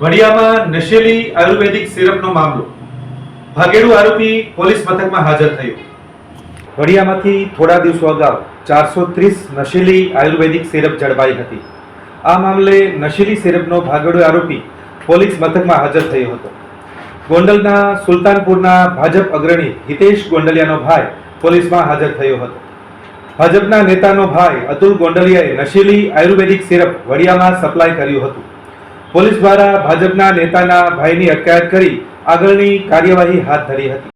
વડિયામાં નશેલી આયુર્વેદિક સિરપનો મામલો. ભાગેડુ આરોપી પોલીસ મથકમાં હાજર થયો. વડિયામાંથી થોડા દિવસો અગાઉ ચારસો ત્રીસ નશીલી આયુર્વેદિક સિરપ જળવાઈ હતી. આ મામલે નશીલી સિરપનો ભાગેડુ આરોપી પોલીસ મથકમાં હાજર થયો હતો. ગોંડલના સુલતાનપુરના ભાજપ અગ્રણી હિતેશ ગોંડલિયાનો ભાઈ પોલીસમાં હાજર થયો હતો. ભાજપના નેતાનો ભાઈ અતુલ ગોંડલિયાએ નશીલી આયુર્વેદિક સિરપ વડિયામાં સપ્લાય કર્યું હતું. પોલીસ દ્વારા ભાજપના નેતાના ભાઈની અટકાયત કરી આગળની કાર્યવાહી હાથ ધરી હતી.